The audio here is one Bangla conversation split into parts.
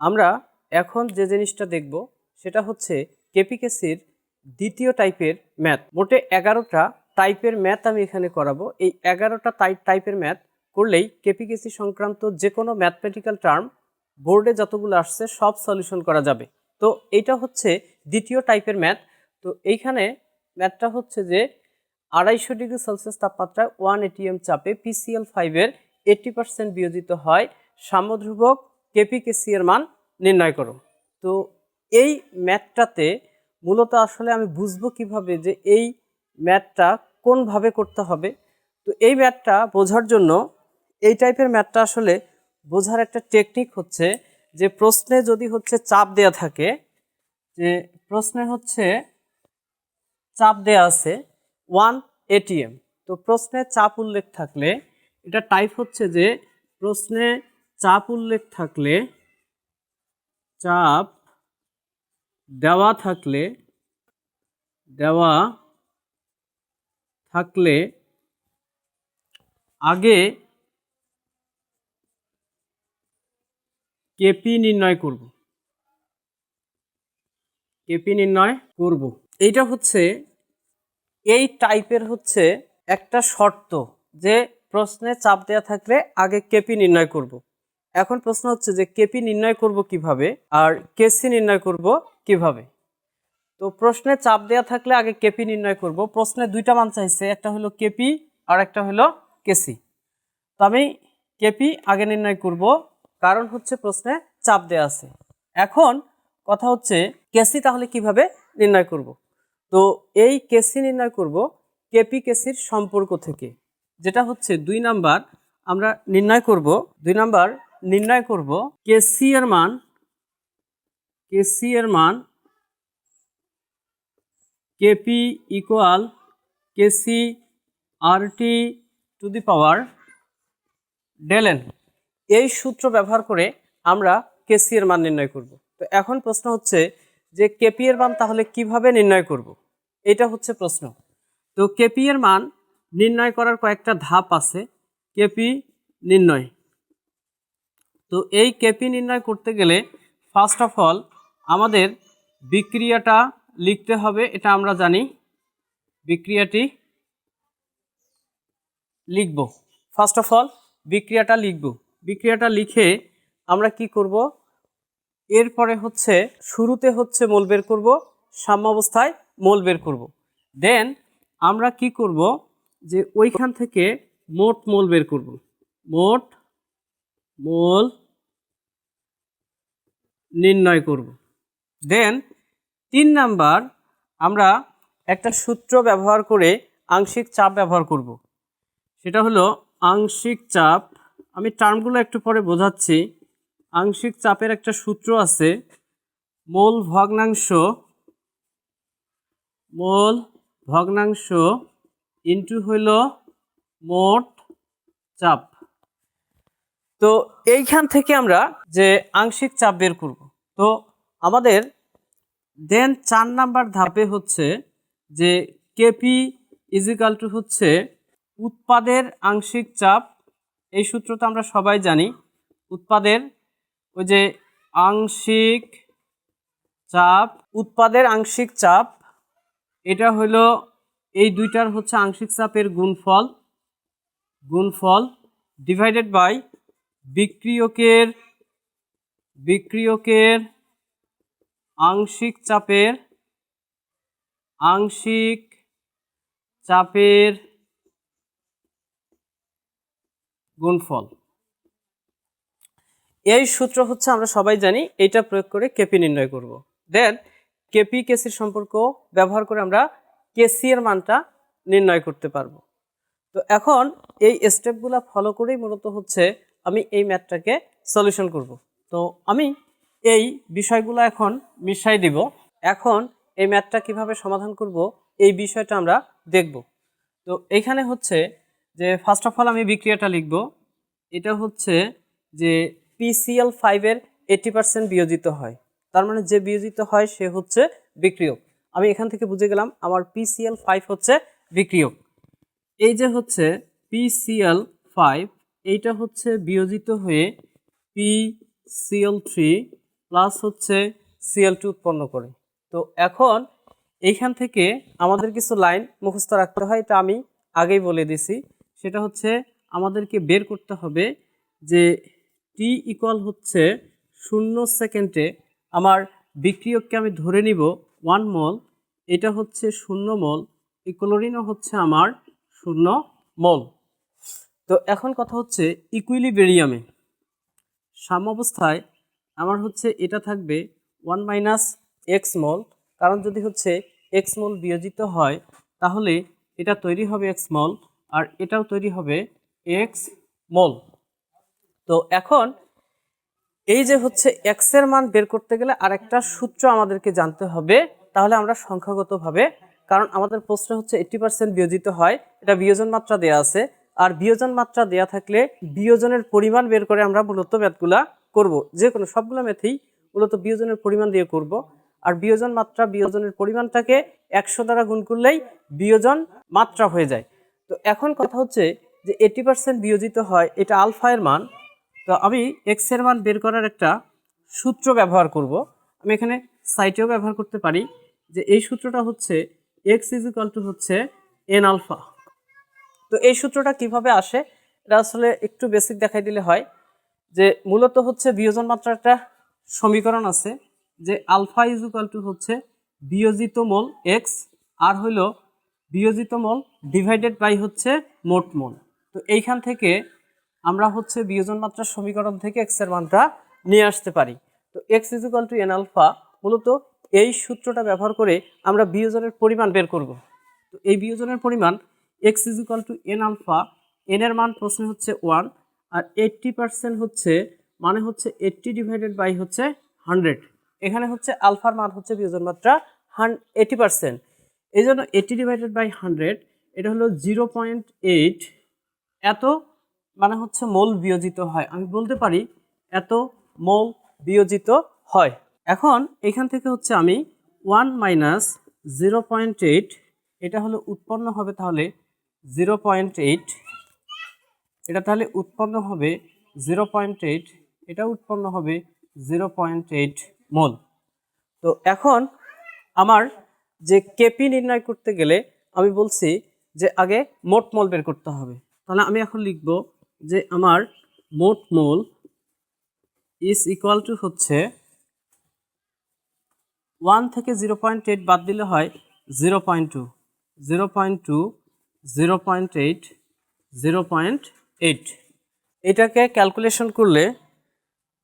আমরা এখন যে জিনিসটা দেখব, সেটা হচ্ছে কেপিকেসির দ্বিতীয় টাইপের ম্যাথ। মোটে এগারোটা টাইপের ম্যাথ আমি এখানে করাবো। এই এগারোটা টাইপ টাইপের ম্যাথ করলেই কেপিকেসি সংক্রান্ত যে কোনো ম্যাথমেটিক্যাল টার্ম বোর্ডে যতগুলো আসছে, সব সলিউশন করা যাবে। তো এটা হচ্ছে দ্বিতীয় টাইপের ম্যাথ। তো এইখানে ম্যাথটা হচ্ছে যে আড়াইশো ডিগ্রি সেলসিয়াস তাপমাত্রায় ওয়ান এটিএম চাপে পিসিএল ফাইভের এইট্টি পার্সেন্ট বিয়োজিত হয় সাম্যধ্রুবক কেপিকেসি এর মান নির্ণয় করো। তো এই ম্যাথটাতে মূলত আসলে আমি বুঝব কীভাবে যে এই ম্যাথটা কোনভাবে করতে হবে। তো এই ম্যাথটা বোঝার জন্য এই টাইপের ম্যাথটা আসলে বোঝার একটা টেকনিক হচ্ছে যে প্রশ্নে যদি হচ্ছে চাপ দেয়া থাকে, যে প্রশ্নে হচ্ছে চাপ দেয়া আছে ওয়ান এটিএম তো প্রশ্নে চাপ উল্লেখ থাকলে এটা টাইপ হচ্ছে যে প্রশ্নে চাপ উল্লেখ থাকলে, চাপ দেওয়া থাকলে দেওয়া থাকলে আগে কেপি নির্ণয় করব কেপি নির্ণয় করব এইটা হচ্ছে, এই টাইপের হচ্ছে একটা শর্ত যে প্রশ্নে চাপ দেওয়া থাকলে আগে কেপি নির্ণয় করব। এখন প্রশ্ন হচ্ছে যে কেপি নির্ণয় করব কীভাবে আর কেসি নির্ণয় করব কীভাবে? তো প্রশ্নে চাপ দেওয়া থাকলে আগে কেপি নির্ণয় করব। প্রশ্নে দুইটা মান চাইছে, একটা হলো কেপি আর একটা হলো কেসি তো আমি কেপি আগে নির্ণয় করব, কারণ হচ্ছে প্রশ্নে চাপ দেওয়া আছে। এখন কথা হচ্ছে কেসি তাহলে কীভাবে নির্ণয় করব? তো এই কেসি নির্ণয় করব কেপি কেসির সম্পর্ক থেকে, যেটা হচ্ছে দুই নাম্বার আমরা নির্ণয় করব, দুই নাম্বার নির্ণয় করব। কেসি এর মান কেসি এর মান KP equal KC R T to the power ডেলেন এই সূত্র ব্যবহার করে আমরা কেসি এর মান নির্ণয় করব। তো এখন প্রশ্ন হচ্ছে যে কেপি এর মান তাহলে কীভাবে নির্ণয় করব? এটা হচ্ছে প্রশ্ন। তো কেপি এর মান নির্ণয় করার কয়েকটা ধাপ আছে। কেপি নির্ণয়। তো এই কেপি নির্ণয় করতে গেলে ফার্স্ট অফ অল আমাদের বিক্রিয়াটা লিখতে হবে, এটা আমরা জানি। বিক্রিয়াটি লিখব। ফার্স্ট অফ অল বিক্রিয়াটা লিখব। বিক্রিয়াটা লিখে আমরা কি করব? এরপরে হচ্ছে শুরুতে হচ্ছে মোল বের করব, সাম্যাবস্থায় মোল বের করব। দেন আমরা কি করব? যে ওইখান থেকে মোট মোল বের করব। মোট মোল নির্ণয় করব। দেন তিন নাম্বার আমরা একটা সূত্র ব্যবহার করে আংশিক চাপ ব্যবহার করব। সেটা হলো আংশিক চাপ, আমি টার্মগুলো একটু পরে বোঝাচ্ছি। আংশিক চাপের একটা সূত্র আছে, মোল ভগ্নাংশ মোল ভগ্নাংশ ইন্টু হইল মোট চাপ। তো এইখান থেকে আমরা যে আংশিক চাপ বের করব, তো আমাদের দেন চার নাম্বার ধাপে হচ্ছে যে কেপি ইজিক্যাল টু হচ্ছে উৎপাদের আংশিক চাপ। এই সূত্রটা আমরা সবাই জানি, উৎপাদের ওই যে আংশিক চাপ, উৎপাদের আংশিক চাপ, এটা হলো এই দুইটার হচ্ছে আংশিক চাপের গুণফল গুণফল ডিভাইডেড বাই বিক্রিয়কের বিক্রিয়কের আংশিক চাপের আংশিক চাপের গুণফল। এই সূত্র হচ্ছে আমরা সবাই জানি এটা প্রয়োগ করে কেপি নির্ণয় করব। দেন কেপি কেসির সম্পর্ক ব্যবহার করে আমরা কেসি এর মানটা নির্ণয় করতে পারব। তো এখন এই স্টেপগুলো ফলো করেই মূলত হচ্ছে আমি এই ম্যাথটাকে সলিউশন করব। তো আমি এই বিষয়গুলো এখন মিশাই দিব। এখন এই ম্যাথটা কীভাবে সমাধান করব, এই বিষয়টা আমরা দেখব। তো এইখানে হচ্ছে যে ফার্স্ট অফ অল আমি বিক্রিয়াটা লিখব। এটা হচ্ছে যে পিসিএল ফাইভের এইটি পার্সেন্ট বিয়োজিত হয়। তার মানে যে বিয়োজিত হয় সে হচ্ছে বিক্রিয়ক। আমি এখান থেকে বুঝে গেলাম আমার পিসিএল ফাইভ হচ্ছে বিক্রিয়ক। এই যে হচ্ছে পিসিএল ফাইভ এইটা হচ্ছে বিয়োজিত হয়ে পি সিএল থ্রি প্লাস হচ্ছে সিএল টু উৎপন্ন করে। তো এখন এইখান থেকে আমাদের কিছু লাইন মুখস্থ রাখতে হয়, এটা আমি আগেই বলে দিছি সেটা হচ্ছে আমাদেরকে বের করতে হবে যে টি ইকুয়াল হচ্ছে শূন্য সেকেন্ডে আমার বিক্রিয়ককে আমি ধরে নিব ওয়ান মল এটা হচ্ছে শূন্য মল এই ক্লোরিনও হচ্ছে আমার শূন্য মল তো এখন কথা হচ্ছে ইকুইলিবেরিয়ামে সাম্যাবস্থায় আমার হচ্ছে এটা থাকবে ওয়ান মাইনাস এক্স মল কারণ যদি হচ্ছে এক্স মল বিয়োজিত হয়, তাহলে এটা তৈরি হবে এক্স মল আর এটাও তৈরি হবে এক্স মল তো এখন এই যে হচ্ছে এক্সের মান বের করতে গেলে আরেকটা সূত্র আমাদেরকে জানতে হবে, তাহলে আমরা সংখ্যাগতভাবে, কারণ আমাদের প্রশ্ন হচ্ছে এইট্টি পার্সেন্ট বিয়োজিত হয়, এটা বিয়োজন মাত্রা দেয়া আছে। আর বিয়োজন মাত্রা দেয়া থাকলে বিয়োজনের পরিমাণ বের করে আমরা মূলত ম্যাথগুলা করব। যে কোনো সবগুলো ম্যাথেই মূলত বিয়োজনের পরিমাণ দিয়ে করব। আর বিয়োজন মাত্রা বিয়োজনের পরিমাণটাকে একশো দ্বারা গুণ করলেই বিয়োজন মাত্রা হয়ে যায়। তো এখন কথা হচ্ছে যে এইটি পার্সেন্ট বিয়োজিত হয় এটা আলফা এর মান। তো আমি এক্সের মান বের করার একটা সূত্র ব্যবহার করব। আমি এখানে সাইটেও ব্যবহার করতে পারি যে এই সূত্রটা হচ্ছে এক্স ইজ টু হচ্ছে এন আলফা তো এই সূত্রটা কীভাবে আসে? এটা আসলে একটু বেসিক দেখাই দিলে হয় যে মূলত হচ্ছে বিয়োজন মাত্রার একটা সমীকরণ আছে যে আলফা ইজ ইকাল টু হচ্ছে বিয়োজিত মোল এক্স আর হইল বিয়োজিত মোল ডিভাইডেড বাই হচ্ছে মোট মোল। তো এইখান থেকে আমরা হচ্ছে বিয়োজন মাত্রার সমীকরণ থেকে এক্সের মানটা নিয়ে আসতে পারি। তো x is equal to n alpha মূলত এই সূত্রটা ব্যবহার করে আমরা বিয়োজনের পরিমাণ বের করব। তো এই বিয়োজনের পরিমাণ x is equal to n alpha n এর মান প্রশ্নে হচ্ছে ওয়ান আর এইট্টি পার্সেন্ট হচ্ছে মানে হচ্ছে এইট্টি ডিভাইডেড বাই হচ্ছে হান্ড্রেড এখানে হচ্ছে আলফার মান হচ্ছে বিয়োজন মাত্রা হান এইটি পার্সেন্ট এই জন্য এইট্টি ডিভাইডেড বাই হান্ড্রেড এটা হলো জিরো পয়েন্ট এইট এত মানে হচ্ছে মোল বিয়োজিত হয়। আমি বলতে পারি এত মোল বিয়োজিত হয়। এখন এখান থেকে হচ্ছে আমি one minus zero point eight এটা হলো উৎপন্ন হবে তাহলে জিরো পয়েন্ট এইট এটা তাহলে উৎপন্ন হবে জিরো পয়েন্ট এইট এটা উৎপন্ন হবে জিরো পয়েন্ট এইট মোল। তো এখন আমার যে কেপি নির্ণয় করতে গেলে আমি বলছি যে আগে মোট মোল বের করতে হবে। তাহলে আমি এখন লিখব যে আমার মোট মোল ইজ ইকুয়াল টু হচ্ছে ওয়ান থেকে জিরো পয়েন্ট এইট বাদ দিলে হয় zero point two zero point two zero point eight zero point eight এটাকে ক্যালকুলেশন করলে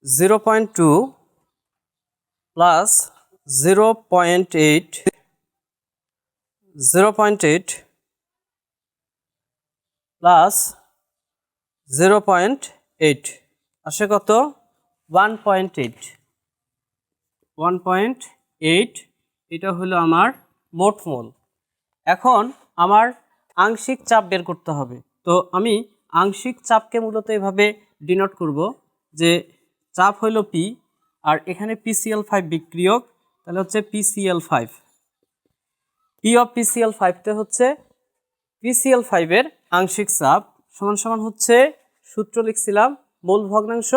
zero point two plus zero point eight zero point eight plus zero point eight আসে কত? One point eight one point eight এটা হলো আমার মোট মোল। এখন আমার আংশিক চাপ বের করতে হবে। তো আমি আংশিক চাপকে মূলত এভাবে ডিনোট করব যে চাপ হইল পি আর এখানে পিসিএল ফাইভ বিক্রিয়ক, তাহলে হচ্ছে PCL five P of PCL ফাইভতে হচ্ছে পিসিএল ফাইভের আংশিক চাপ সমান সমান হচ্ছে সূত্র লিখছিলাম, মূল ভগ্নাংশ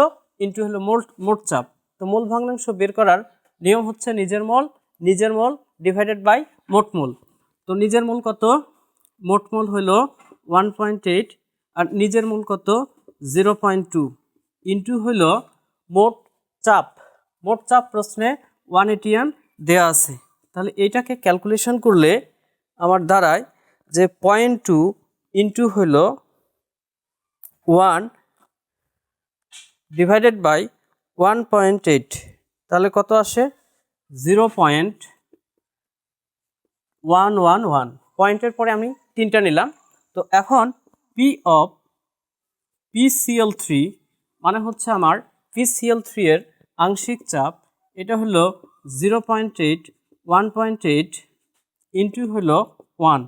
ইন্টু হলো মোট মোট চাপ। তো মূল ভগ্নাংশ বের করার নিয়ম হচ্ছে নিজের মল নিজের মল ডিভাইডেড বাই মোট মূল। তো নিজের মূল কত? মোট মূল হলো ওয়ান পয়েন্ট এইট আর নিজের মূল কত? Zero point two. ইন্টু হইল মোট চাপ। মোট চাপ প্রশ্নে ওয়ান এটিএম দেওয়া আছে। তাহলে এইটাকে ক্যালকুলেশন করলে আমার দাঁড়ায় যে পয়েন্ট টু ইন্টু হইল one divided by one point eight. তাহলে কত আসে? Zero point one one one. পয়েন্টের পরে আমি তিনটা নিলাম। তো এখন পি অফ পিসিএল থ্রি মানে হচ্ছে আমার পিসিএল থ্রি এর আংশিক চাপ। এটা হলো zero point eight one point eight into হলো ওয়ান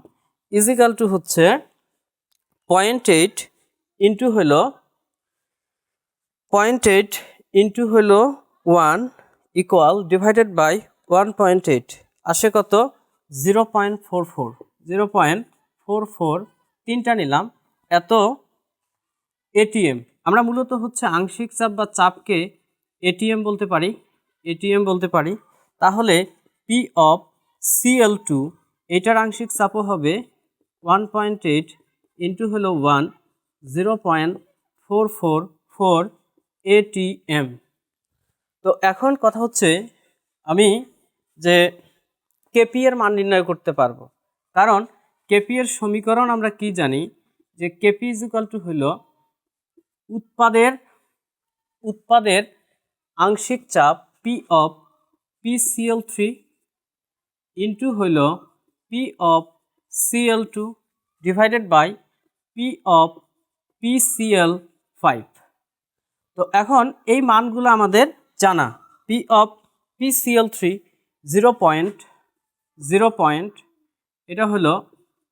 ইজিক্যাল টু হচ্ছে পয়েন্ট এইট ইন্টু হলো পয়েন্ট এইট ইন্টু হলো one equal divided by one point eight আসে কত? Zero point four four zero point four four তিনটা নিলাম। এত এটিএম আমরা মূলত হচ্ছে আংশিক চাপ বা চাপকে এটিএম বলতে পারি এটিএম বলতে পারি। তাহলে পি অফ সিএল টু এটার আংশিক চাপও হবে ওয়ান পয়েন্ট এইট ইন্টু হলো one zero point four four four atm তো এখন কথা হচ্ছে আমি যে কেপি এর মান নির্ণয় করতে পারব। কারণ কেপি এর সমীকরণ আমরা কি জানি? যে কেপি ইজ ইকাল টু হইল উৎপাদের উৎপাদের আংশিক চাপ P of P CL three into হইল P of CL two divided by P of P CL five তো এখন এই মানগুলো আমাদের জানা। P of P CL three zero point zero point এটা হলো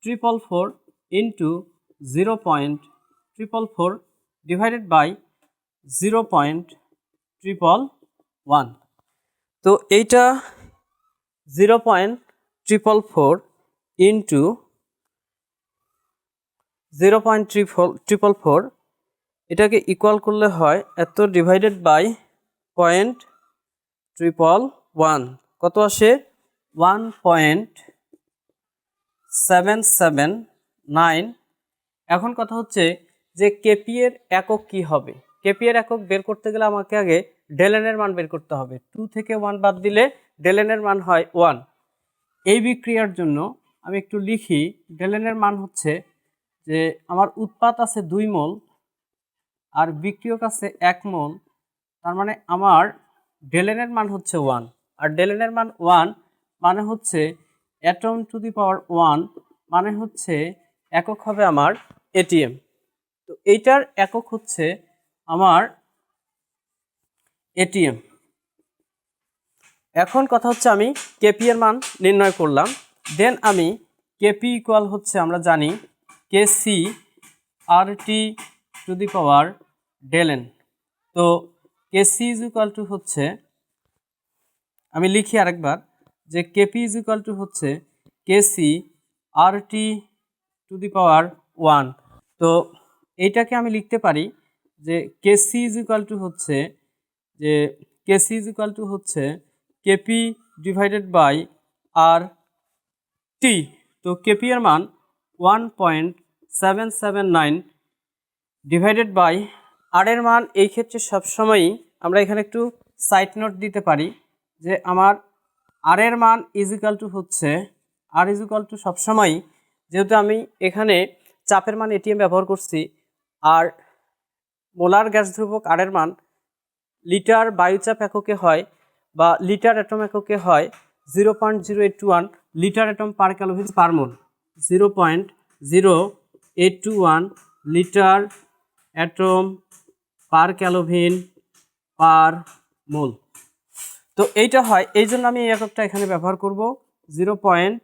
triple four into zero point triple four divided by zero point triple one তো এইটা zero point triple four into zero point triple triple four এটাকে ইকুয়াল করলে হয় এত divided by point triple one কত আসে? One point seven seven nine. এখন কথা হচ্ছে যে কেপি এর একক কি হবে? কেপি এর একক বের করতে গেলে আমাকে আগে ডেলেনের মান বের করতে হবে। টু থেকে ওয়ান বাদ দিলে ডেলেনের মান হয় ওয়ান এই বিক্রিয়ার জন্য আমি একটু লিখি ডেলেনের মান হচ্ছে যে আমার উৎপাত আছে দুই মোল আর বিক্রিয়ক আছে এক মোল, তার মানে আমার ডেলেনের মান হচ্ছে ওয়ান আর ডেলেনের মান ওয়ান মানে হচ্ছে atom to the power one মানে হচ্ছে একক হবে আমার এটিএম তো এইটার একক হচ্ছে আমার এটিএম এখন কথা হচ্ছে আমি কেপি এর মান নির্ণয় করলাম। দেন আমি কেপি ইকুয়াল হচ্ছে আমরা জানি কে C R T to the power ডেলেন তো K C is equal to হচ্ছে, আমি লিখি আরেকবার। যে কেপি ইজ ইকুয়াল টু হচ্ছে K C R T to the power one তো এইটাকে আমি লিখতে পারি যে K C is equal to হচ্ছে যে K C is equal to হচ্ছে KP divided by R T তো কেপি এর মান one point seven seven nine divided by R এর মান এই ক্ষেত্রে সবসময়ই আমরা এখানে একটু সাইড নোট দিতে পারি যে আমার আর এর মান ইজিক্যাল টু হচ্ছে আর ইজিক্যাল টু সবসময়ই যেহেতু আমি এখানে চাপের মান এটিএম ব্যবহার করছি, আর মোলার গ্যাস ধ্রুবক আর এর মান লিটার বায়ুচাপ এককে হয় বা লিটার অ্যাটম এককে হয় zero point zero eight two one litre atom per kelvin per mole. Zero point zero eight two one litre atom per kelvin per mole. তো এইটা হয়, এই জন্য আমি এই এককটা এখানে ব্যবহার করব জিরো পয়েন্ট,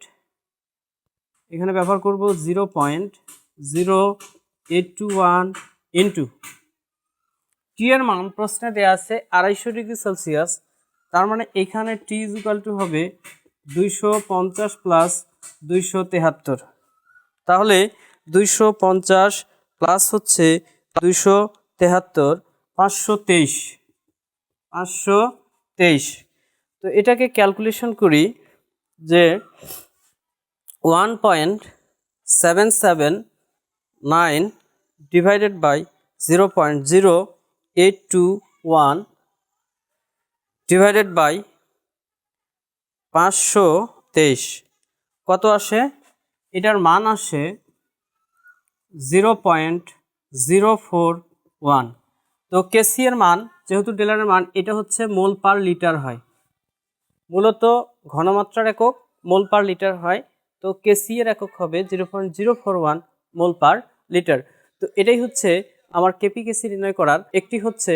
এখানে ব্যবহার করব zero point, zero eight two one into. T এর মান প্রশ্নে দেওয়া আছে আড়াইশো ডিগ্রি সেলসিয়াস, তার মানে এখানে টি ইজ ইকাল টু হবে দুইশো পঞ্চাশ প্লাস দুইশো তেহাত্তর। তাহলে দুইশো পঞ্চাশ প্লাস হচ্ছে দুইশো তেহাত্তর, পাঁচশো তেইশ। পাঁচশো তেইশ। তো এটাকে ক্যালকুলেশন করি যে one point seven seven nine divided by zero point zero eight two one divided by পাঁচশো তেইশ। কত আসে? এটার মান আসে zero point zero four one তো কেসি মান যেহেতু ডেলারের মান, এটা হচ্ছে মোল পার লিটার হয়। মূলত ঘনমাত্রার একক মোল পার লিটার হয়, তো কেসি এর একক হবে zero point zero four one mole per litre. তো এটাই হচ্ছে আমার কেপি কেসি নির্ণয় করার। একটি হচ্ছে